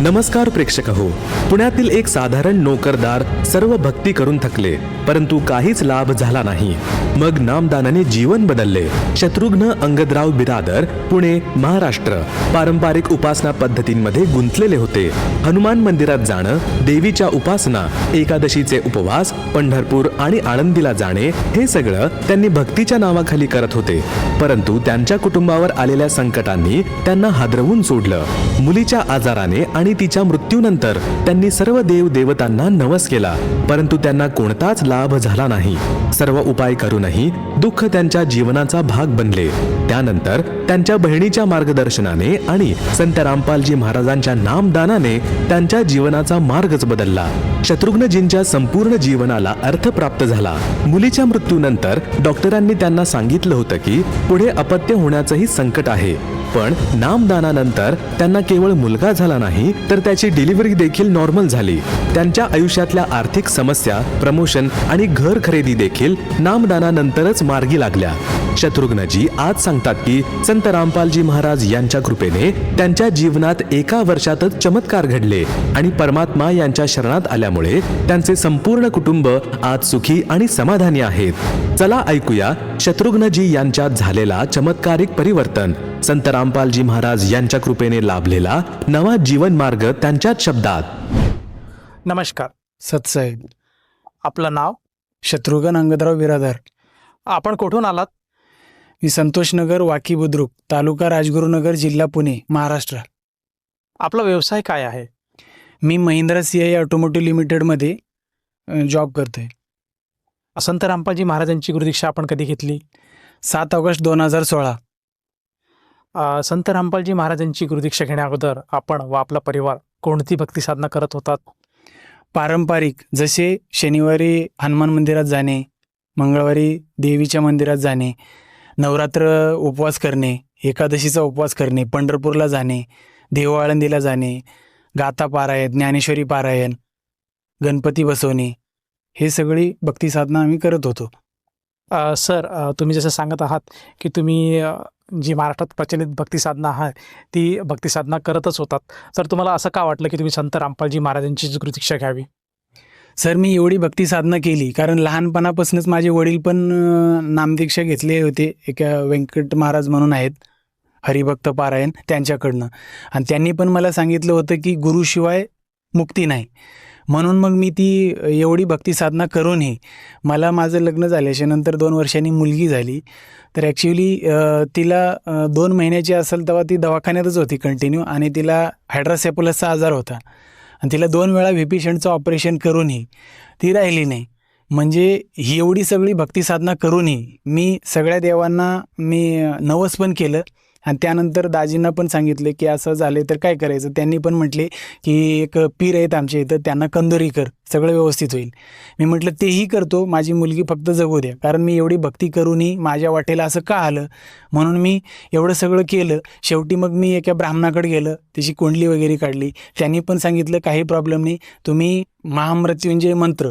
नमस्कार प्रेक्षक हो. पुण्यातील एक साधारण नोकरदार सर्व भक्ती करून थकले परंतु काहीच लाभ झाला नाही. मग नामदानाने जीवन बदलले. शत्रुघ्न अंगदराव बिरादर पुणे महाराष्ट्र पारंपरिक उपासना पद्धतींमध्ये गुंतलेले होते. हनुमान मंदिरात जाणं देवीच्या उपासना एकादशीचे उपवास पंढरपूर आणि आळंदीला जाणे हे सगळं त्यांनी भक्तीच्या नावाखाली करत होते. परंतु त्यांच्या कुटुंबावर आलेल्या संकटांनी त्यांना हादरवून सोडलं. मुलीच्या आजाराने आणि तिच्या मृत्यूनंतर त्यांनी सर्व देव देवतांना नवस केला परंतु त्यांना कोणताच लाभ झाला नाही. सर्व उपाय करूनही दुःख त्यांच्या जीवनाचा भाग बनले. त्यानंतर त्यांच्या बहिणीच्या मार्गदर्शनाने आणि संत रामपालजी महाराजांच्या नामदानाने त्यांच्या जीवनाचा मार्गच बदलला. शत्रुघ्नजींच्या संपूर्ण जीवनाला अर्थ प्राप्त झाला. मुलीच्या मृत्यूनंतर डॉक्टरांनी त्यांना सांगितलं होतं की पुढे अपत्य होण्याचंही संकट आहे. पण नामदानानंतर त्यांना केवळ मुलगा झाला नाही तर त्याची डिलिव्हरी देखील नॉर्मल झाली. त्यांच्या आयुष्यातल्या आर्थिक समस्या प्रमोशन आणि घर खरेदी देखील नामदानानंतरच मार्गी लागल्या. शत्रुघ्नजी आज सांगतात की संत रामपालजी महाराज यांच्या कृपेने त्यांच्या जीवनात एका वर्षातच चमत्कार घडले आणि परमात्मा यांच्या शरणात आल्यामुळे त्यांचे संपूर्ण कुटुंब आज सुखी आणि समाधानी आहेत. चला ऐकूया शत्रुघ्नजी यांच्यात झालेला चमत्कारिक परिवर्तन. संत रामपालजी महाराज यांच्या कृपेने लाभलेला नवा जीवन मार्ग त्यांच्याच शब्दात. नमस्कार. सतसाहेब. आपलं नाव? शत्रुघ्न अंगदराव बिरादार. आपण कुठून आलात? मी संतोषनगर वाकी बुद्रुक तालुका राजगुरुनगर जिल्हा पुणे महाराष्ट्र. आपला व्यवसाय काय आहे? मी महिंद्रा सी आय ऑटोमोटिव्ह लिमिटेडमध्ये जॉब करतोय. संत रामपालजी महाराजांची गुरुदीक्षा आपण कधी घेतली? सात ऑगस्ट दोन हजार सोळा. संत रामपालजी महाराजांची गुरुदीक्षा घेण्याअगोदर आपण व आपला परिवार कोणती भक्ती साधना करत होतात? पारंपरिक जसे शनिवारी हनुमान मंदिरात जाणे मंगळवारी देवीच्या मंदिरात जाणे नवरात्र उपवास करणे एकादशीचा उपवास करणे पंढरपूरला जाणे देव आळंदीला जाणे गाथा पारायण ज्ञानेश्वरी पारायण गणपती बसवणे हे सगळी भक्ती साधना आम्ही करत होतो. सर तुम्ही जसं सांगत आहात की तुम्ही जी महाराष्ट्रात प्रचलित भक्तिसाधना आहे ती भक्तिसाधना करतच होतात. तर तुम्हाला असं का वाटलं की तुम्ही संत रामपालजी महाराजांचीच गुरुदीक्षा घ्यावी? सर मी एवढी भक्ती साधना केली कारण लहानपणापासूनच माझे वडील पण नामदीक्षा घेतले होते. एका व्यंकट महाराज म्हणून आहेत हरिभक्त पारायण त्यांच्याकडनं. आणि त्यांनी पण मला सांगितलं होतं की गुरुशिवाय मुक्ती नाही. म्हणून मग मी ती एवढी भक्ती साधना करूनही मला माझं लग्न झाल्याच्यानंतर दोन वर्षांनी मुलगी झाली. तर ॲक्च्युली तिला दोन महिन्याची असेल तेव्हा ती दवाखान्यातच होती कंटिन्यू आणि तिला हायड्रासेपोलसचा आजार होता. आणि तिला दोन वेळा व्ही ऑपरेशन करूनही ती राहिली नाही. म्हणजे ही एवढी सगळी भक्ती साधना करूनही मी सगळ्या देवांना मी नवस पण केलं. आणि त्यानंतर दाजींना पण सांगितले की असं झाले तर काय करायचं? त्यांनी पण म्हटले की एक पीर आहेत आमच्या इथं त्यांना कंदोरी कर सगळं व्यवस्थित होईल. मी म्हटलं तेही करतो माझी मुलगी फक्त जगू द्या कारण मी एवढी भक्ती करूनही माझ्या वाटेला असं का आलं? म्हणून मी एवढं सगळं केलं. शेवटी मग मी एका ब्राह्मणाकडे गेलं त्याची कुंडली वगैरे काढली. त्यांनी पण सांगितलं काही प्रॉब्लेम नाही तुम्ही महामृत्युंजय मंत्र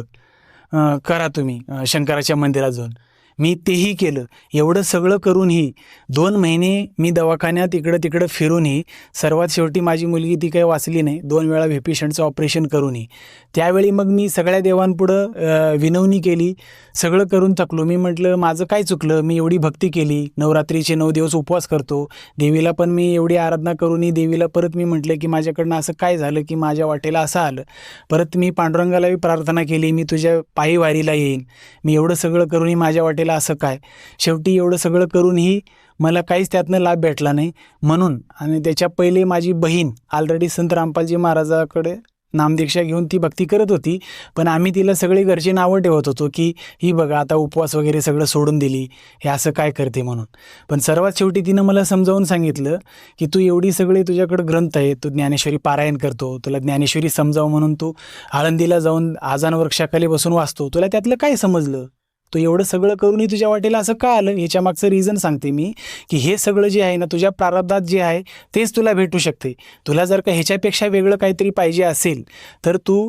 करा तुम्ही शंकराच्या मंदिरात जाऊन. मी तेही केलं. एवढं सगळं करूनही दोन महिने मी दवाखान्यात इकडं तिकडं फिरूनही सर्वात शेवटी माझी मुलगी ती काही वाचली नाही दोन वेळा व्हिपेशंटचं ऑपरेशन करूनही. त्यावेळी मग मी सगळ्या देवांपुढं विनवणी केली. सगळं करून थकलो. मी म्हटलं माझं काय चुकलं? मी एवढी भक्ती केली. नवरात्रीचे नऊ दिवस उपवास करतो. देवीला पण मी एवढी आराधना करूनही देवीला परत मी म्हटलं की माझ्याकडनं असं काय झालं की माझ्या वाटेला असं आलं. परत मी पांडुरंगालाही प्रार्थना केली. मी तुझ्या पायी वारीला येईन. मी एवढं सगळं करूनही माझ्या वाटेला असं काय? शेवटी एवढं सगळं करूनही मला काहीच त्यातनं लाभ भेटला नाही. म्हणून आणि त्याच्या पहिले माझी बहीण ऑलरेडी संत रामपालजी महाराजाकडे नामदीक्षा घेऊन ती भक्ती करत होती. पण आम्ही तिला सगळे घरचे नावं ठेवत होतो की ही बघा आता उपवास वगैरे सगळं सोडून दिली. हे असं काय करते म्हणून. पण सर्वात शेवटी तिनं मला समजावून सांगितलं की तू एवढी सगळे तुझ्याकडे ग्रंथ आहे तू ज्ञानेश्वरी पारायण करतो. तुला ज्ञानेश्वरी समजावं म्हणून तू आळंदीला जाऊन आजान वृक्षाखाली बसून वाचतो. तुला त्यातलं काय समजलं? तू एवढं सगळं करूनही तुझ्या वाटेला असं का आलं? ह्याच्या मागचं रिझन सांगते मी की हे सगळं जे आहे ना तुझ्या प्रारब्धात जे आहे तेच तुला भेटू शकते. तुला जर का ह्याच्यापेक्षा वेगळं काहीतरी पाहिजे असेल तर तू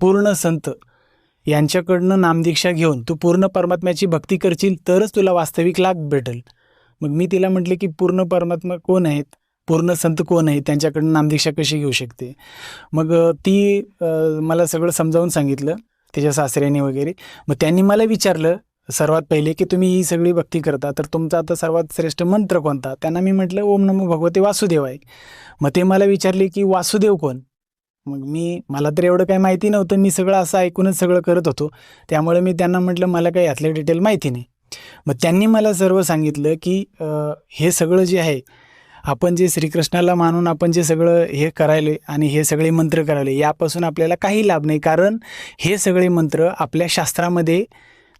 पूर्ण संत यांच्याकडनं नामदीक्षा घेऊन तू पूर्ण परमात्म्याची भक्ती करशील तरच तुला वास्तविक लाभ भेटेल. मग मी तिला म्हटले की पूर्ण परमात्मा कोण आहेत? पूर्ण संत कोण आहे त्यांच्याकडून नामदीक्षा कशी घेऊ शकते? मग ती मला सगळं समजावून सांगितलं. त्याच्या सासऱ्याने वगैरे. मग त्यांनी मला विचारलं सर्वात पहिले की तुम्ही ही सगळी भक्ती करता तर तुमचा आता सर्वात श्रेष्ठ मंत्र कोणता? त्यांना मी म्हटलं ओम नमो भगवते वासुदेव आहे मग ते मला विचारले की वासुदेव कोण? मग मी मला तर एवढं काही माहिती नव्हतं मी सगळं असं ऐकूनच सगळं करत होतो. त्यामुळे मी त्यांना म्हटलं मला काही यातले डिटेल माहिती नाही. मग त्यांनी मला सर्व सांगितलं की हे सगळं जे आहे आपण जे श्रीकृष्णाला मानून आपण जे सगळं हे करायले आणि हे सगळे मंत्र करायले यापासून आपल्याला काही लाभ नाही. कारण हे सगळे मंत्र आपल्या शास्त्रामध्ये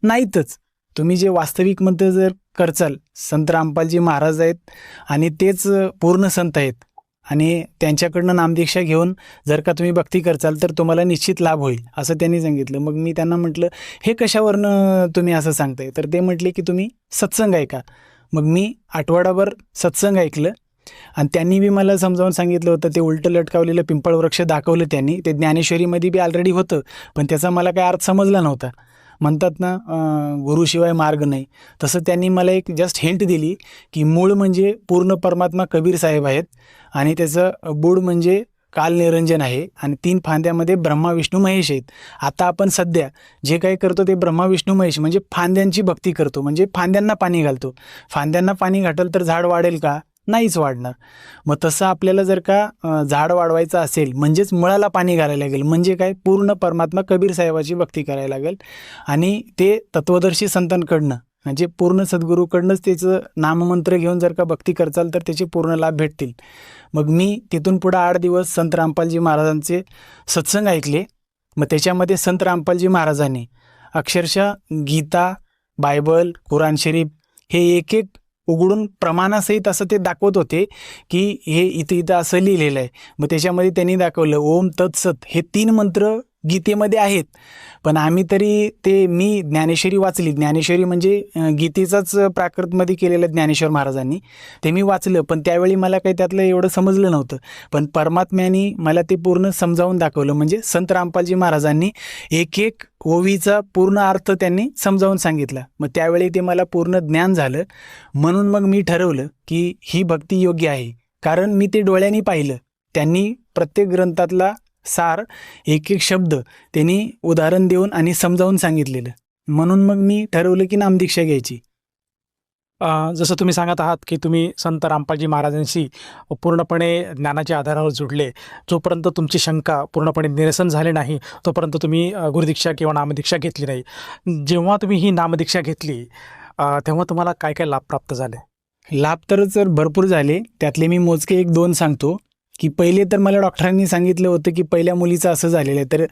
नाहीतच. तुम्ही जे वास्तविक मंत्र जर करचाल संत रामपालजी महाराज आहेत आणि तेच पूर्ण संत आहेत आणि त्यांच्याकडनं नामदीक्षा घेऊन जर का तुम्ही भक्ती करचाल तर तुम्हाला निश्चित लाभ होईल असं त्यांनी सांगितलं. मग मी त्यांना म्हटलं हे कशावरनं तुम्ही असं सांगताय? तर ते म्हटले की तुम्ही सत्संग ऐका. मग मी आठवडाभर सत्संग ऐकलं. आणि त्यांनी बी मला समजावून सांगितलं होतं ते उलटं लटकावलेलं पिंपळ वृक्ष दाखवलं त्यांनी. ते ज्ञानेश्वरीमध्ये बी ऑलरेडी होतं पण त्याचा मला काय अर्थ समजला नव्हता. म्हणतात ना गुरुशिवाय मार्ग नाही. तसं त्यांनी मला एक जस्ट हिंट दिली की मूळ म्हणजे पूर्ण परमात्मा कबीर साहेब आहेत आणि त्याचं बूड म्हणजे काल निरंजन आहे आणि तीन फांद्यामध्ये ब्रह्मा विष्णू महेश आहेत. आता आपण सध्या जे काही करतो ते ब्रह्मा विष्णू महेश म्हणजे फांद्यांची भक्ती करतो. म्हणजे फांद्यांना पाणी घालतो. फांद्यांना पाणी घातलं तर झाड वाढेल का? नाहीच वाढणार. मग तसं आपल्याला जर का झाड वाढवायचं असेल म्हणजेच मुळाला पाणी घालायला लागेल म्हणजे काय? पूर्ण परमात्मा कबीर साहेबाची भक्ती करायला लागेल. आणि ते तत्वदर्शी संतांकडनं म्हणजे पूर्ण सद्गुरूकडनंच त्याचं नाममंत्र घेऊन जर का भक्ती करचाल तर त्याचे पूर्ण लाभ भेटतील. मग मी तिथून पुढं आठ दिवस संत रामपालजी महाराजांचे सत्संग ऐकले. मग त्याच्यामध्ये संत रामपालजी महाराजांनी अक्षरशः गीता बायबल कुराण शरीफ हे एक एक उघडून प्रमाणासहित असं ते दाखवत होते की हे इथं इथं असं लिहिलेलं आहे. मग त्याच्यामध्ये त्यांनी दाखवलं ओम तत्सत हे तीन मंत्र गीतेमध्ये आहेत. पण आम्ही तरी ते मी ज्ञानेश्वरी वाचली. ज्ञानेश्वरी म्हणजे गीतेचाच प्राकृतमध्ये केलेलं ज्ञानेश्वर महाराजांनी ते मी वाचलं. पण त्यावेळी मला काही त्यातलं एवढं समजलं नव्हतं. पण परमात्म्याने मला ते पूर्ण समजावून दाखवलं. म्हणजे संत रामपालजी महाराजांनी एक एक ओवीचा पूर्ण अर्थ त्यांनी समजावून सांगितला. मग त्यावेळी ते मला पूर्ण ज्ञान झालं. म्हणून मग मी ठरवलं की ही भक्ती योग्य आहे. कारण मी ते डोळ्यांनी पाहिलं. त्यांनी प्रत्येक ग्रंथातला सार एक एक शब्द त्यांनी उदाहरण देऊन आणि समजावून सांगितलेलं. म्हणून मग मी ठरवलं की नामदीक्षा घ्यायची. जसं तुम्ही सांगत आहात की तुम्ही संत रामपालजी महाराजांशी पूर्णपणे ज्ञानाच्या आधारावर जुडले. जोपर्यंत तुमची शंका पूर्णपणे निरसन झाले नाही तोपर्यंत तुम्ही गुरुदीक्षा किंवा नामदीक्षा घेतली नाही. जेव्हा तुम्ही ही नामदीक्षा घेतली तेव्हा तुम्हाला काय काय लाभ प्राप्त झाले? लाभ तर जर भरपूर झाले त्यातले मी मोजके एक दोन सांगतो. की पहिले तर मला डॉक्टरांनी सांगितलं होतं की पहिल्या मुलीचं असं झालेलं आहे. तर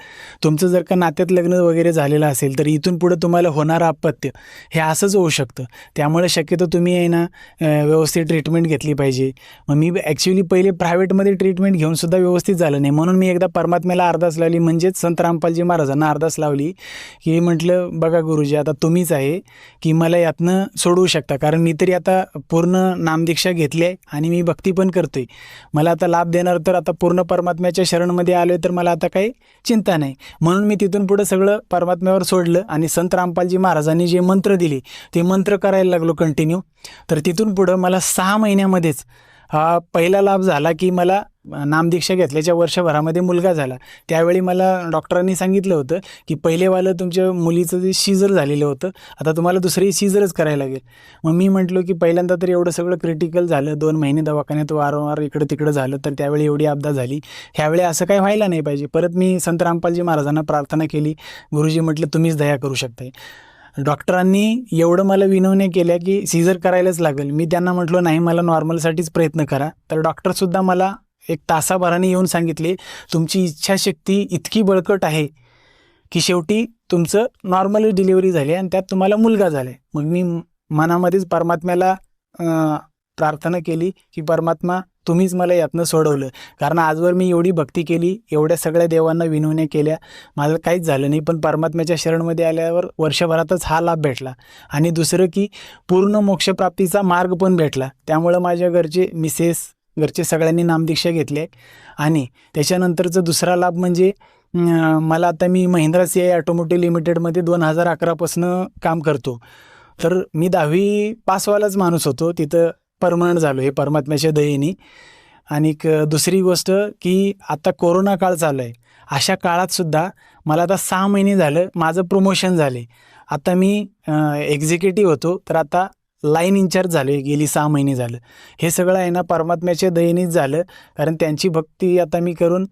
तुमचं जर का नात्यात लग्न वगैरे झालेलं असेल तर इथून पुढं तुम्हाला होणारं अपत्य. हे असंच होऊ शकतं. त्यामुळे शक्यतो तुम्ही आहे ना व्यवस्थित ट्रीटमेंट घेतली पाहिजे. मग मी ॲक्च्युली पहिले प्रायव्हेटमध्ये ट्रीटमेंट घेऊनसुद्धा व्यवस्थित झालं नाही. म्हणून मी एकदा परमात्म्याला अर्धास लावली. म्हणजेच संत रामपालजी महाराजांना अर्धास लावली की म्हटलं बघा गुरुजी आता तुम्हीच आहे की मला यातनं सोडवू शकता. कारण मी तरी आता पूर्ण नामदीक्षा घेतली आहे आणि मी भक्ती पण करतोय. मला आता लाभ देणार तर आता पूर्ण परमात्म्याच्या शरणमध्ये आलोय तर मला आता काही चिंता नाही. म्हणून मी तिथून पुढं सगळं परमात्म्यावर सोडलं आणि संत रामपालजी महाराजांनी जे मंत्र दिले ते मंत्र करायला लागलो कंटिन्यू तर तिथून पुढं मला सहा महिन्यामध्येच हा पहिला लाभ झाला की मला नामदीक्षा घेतल्याच्या वर्षभरामध्ये मुलगा झाला. त्यावेळी मला डॉक्टरांनी सांगितलं होतं की पहिलेवालं तुमच्या मुलीचं जे सीझर झालेलं होतं आता तुम्हाला दुसरी सीझरच करायला लागेल. मग मी म्हटलो की पहिल्यांदा तर एवढं सगळं क्रिटिकल झालं दोन महिने दवाखान्यात वारंवार इकडं तिकडं झालं तर त्यावेळी एवढी आपदा झाली. ह्यावेळी असं काही व्हायला नाही पाहिजे. परत मी संत रामपालजी महाराजांना प्रार्थना केली. गुरुजी म्हटलं तुम्हीच दया करू शकताय. डॉक्टरांनी एवढं मला विनवण्या केल्या की सीझर करायलाच लागेल. मी त्यांना म्हटलो नाही मला नॉर्मलसाठीच प्रयत्न करा. तर डॉक्टरसुद्धा मला एक तासाभराने येऊन सांगितले तुमची इच्छाशक्ती इतकी बळकट आहे की शेवटी तुमचं नॉर्मली डिलिव्हरी झाली आणि त्यात तुम्हाला मुलगा झाला मग मी मनामध्येच परमात्म्याला प्रार्थना केली की परमात्मा तुम्हीच मला यातनं सोडवलं. कारण आजवर मी एवढी भक्ती केली एवढ्या सगळ्या देवांना विनवण्या केल्या. माझं काहीच झालं नाही पण परमात्म्याच्या शरणमध्ये आल्यावर वर्षभरातच हा लाभ भेटला. आणि दुसरं की पूर्ण मोक्षप्राप्तीचा मार्ग पण भेटला. त्यामुळं माझ्या घरचे मिसेस घरचे सगळ्यांनी नामदीक्षा घेतली. आहे आणि त्याच्यानंतरचा दुसरा लाभ म्हणजे मला आता मी महिंद्रा सी आय ऑटोमोटिव्ह लिमिटेडमध्ये दोन हजार अकरापासनं काम करतो. तर मी दहावी पासवालाच माणूस होतो. तिथं परमनंट झालो हे परमात्म्याच्या दयेनी. आणि दुसरी गोष्ट की आता कोरोना काळ चालू आहे. अशा काळातसुद्धा मला आता सहा महिने झालं माझं प्रमोशन झाले. आता मी एक्झिक्युटिव्ह होतो. तर आता लाईन इन्चार्ज झाले गेली सहा महिने झालं. हे सगळं आहे ना परमात्म्याच्या दयनीत झालं. कारण त्यांची भक्ती आता मी करून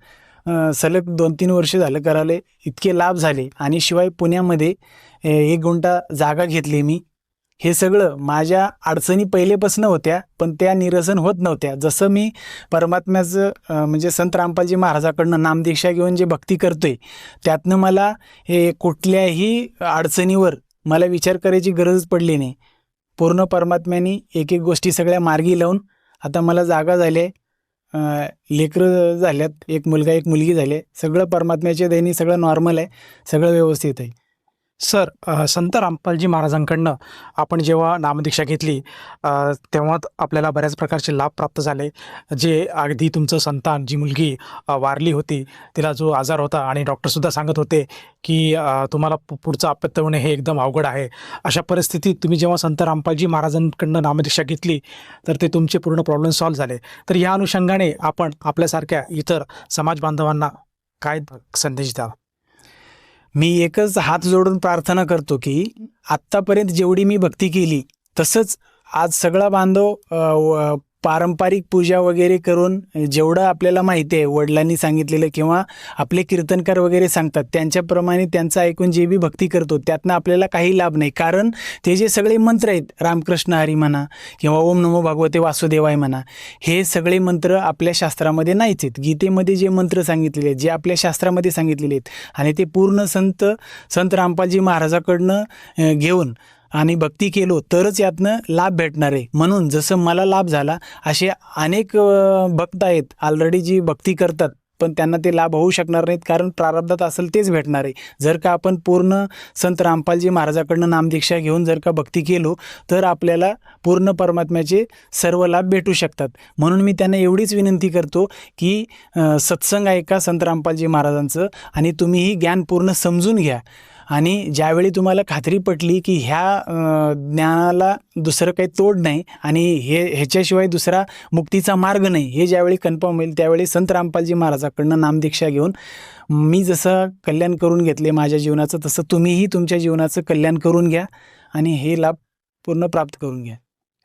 सलग दोन तीन वर्ष झालं करायला. इतके लाभ झाले. आणि शिवाय पुण्यामध्ये एक गुंठा जागा घेतली मी. हे सगळं माझ्या अडचणी पहिलेपासून होत्या पण त्या निरसन होत नव्हत्या. जसं मी परमात्म्याचं म्हणजे संत रामपालजी महाराजाकडनं नामदीक्षा घेऊन जे भक्ती करतोय त्यातनं मला हे कुठल्याही अडचणीवर मला विचार करायची गरज पडली नाही. पूर्ण परमात्म्याने एक एक गोष्टी सगळ्या मार्गी लावून आता मला जागा झाले लेकरं झाल्यात एक मुलगा एक मुलगी झाले सगळं परमात्म्याच्या दयनी सगळं नॉर्मल आहे. सगळं व्यवस्थित आहे. सर संत रामपालजी महाराजांकडनं आपण जेव्हा नामदीक्षा घेतली तेव्हा आपल्याला बऱ्याच प्रकारचे लाभ प्राप्त झाले. जे अगदी तुमचं संतान जी मुलगी वारली होती तिला जो आजार होता आणि डॉक्टरसुद्धा सांगत होते की तुम्हाला पुढचं अपत्य होणे हे एकदम अवघड आहे. अशा परिस्थितीत तुम्ही जेव्हा संत रामपालजी महाराजांकडनं नामदीक्षा घेतली तर ते तुमचे पूर्ण प्रॉब्लेम सॉल्व्ह झाले. तर या अनुषंगाने आपण आपल्यासारख्या इतर समाज बांधवांना काय संदेश द्यावा? मी एकच हात जोडून प्रार्थना करतो की आत्तापर्यंत जेवढी मी भक्ती केली तसंच आज सगळा बांधव पारंपरिक पूजा वगैरे करून जेवढं आपल्याला माहिती आहे वडिलांनी सांगितलेलं किंवा आपले कीर्तनकार वगैरे सांगतात त्यांच्याप्रमाणे त्यांचं ऐकून जे बी भक्ती करतो त्यातनं आपल्याला काही लाभ नाही. कारण ते जे सगळे मंत्र आहेत रामकृष्ण हरी म्हणा किंवा ओम नमो भगवते वासुदेवाय म्हणा हे सगळे मंत्र आपल्या शास्त्रामध्ये नाहीच आहेत. गीतेमध्ये जे मंत्र सांगितलेले आहेत जे आपल्या शास्त्रामध्ये सांगितलेले आहेत आणि ते पूर्ण संत संत रामपालजी महाराजाकडनं घेऊन आणि भक्ती केलो तरच यातनं लाभ भेटणार आहे. म्हणून जसं मला लाभ झाला असे अनेक भक्त आहेत ऑलरेडी जी भक्ती करतात पण त्यांना ते लाभ होऊ शकणार नाहीत कारण प्रारब्धात असेल तेच भेटणार आहे. जर का आपण पूर्ण संत रामपालजी महाराजाकडनं नामदीक्षा घेऊन जर का भक्ती केलो तर आपल्याला पूर्ण परमात्म्याचे सर्व लाभ भेटू शकतात. म्हणून मी त्यांना एवढीच विनंती करतो की सत्संग ऐका संत रामपालजी महाराजांचं आणि तुम्ही ही ज्ञान पूर्ण समजून घ्या. आणि ज्यावेळी तुम्हाला खात्री पटली की ह्या ज्ञानाला दुसरं काही तोड नाही आणि हे ह्याच्याशिवाय दुसरा मुक्तीचा मार्ग नाही हे ज्यावेळी कन्फर्म होईल त्यावेळी संत रामपालजी महाराजाकडनं नामदीक्षा घेऊन मी जसं कल्याण करून घेतले माझ्या जीवनाचं तसं तुम्हीही तुमच्या जीवनाचं कल्याण करून घ्या आणि हे लाभ पूर्ण प्राप्त करून घ्या.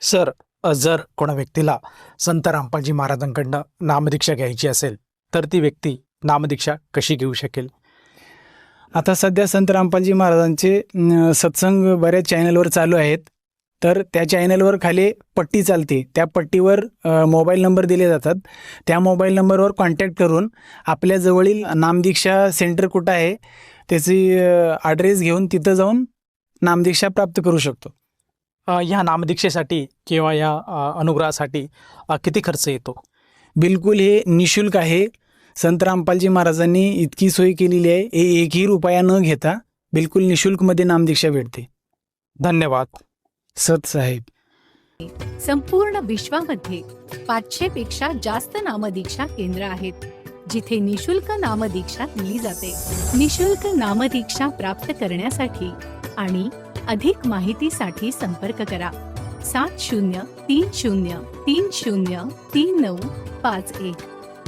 सर जर कोणा व्यक्तीला संत रामपालजी महाराजांकडनं नामदीक्षा घ्यायची असेल तर ती व्यक्ती नामदीक्षा कशी घेऊ शकेल? आता सध्या संत रामपालजी महाराजांचे सत्संग बऱ्याच चॅनलवर चालू आहेत. तर त्या चॅनलवर खाली पट्टी चालते. त्या पट्टीवर मोबाईल नंबर दिले जातात. त्या मोबाईल नंबरवर कॉन्टॅक्ट करून आपल्या जवळील नामदीक्षा सेंटर कुठं आहे त्याची ॲड्रेस घेऊन तिथं जाऊन नामदीक्षा प्राप्त करू शकतो. ह्या नामदीक्षेसाठी किंवा या अनुग्रहासाठी किती खर्च येतो? बिलकुल हे निशुल्क आहे. संत रामपालजी महाराजांनी इतकी सोय केलेली आहे हे एकही रुपया न घेता बिलकुल निशुल्कमध्ये नामदीक्षा भेटते. धन्यवाद. सत साहेब. संपूर्ण विश्वामध्ये पाचशे पेक्षा जास्त नामदीक्षा केंद्र आहेत जिथे निशुल्क नामदीक्षा दिली जाते. निशुल्क नामदीक्षा प्राप्त करण्यासाठी आणि अधिक माहितीसाठी संपर्क करा. सात शून्य तीन शून्य तीन शून्य तीन नऊ पाच एक.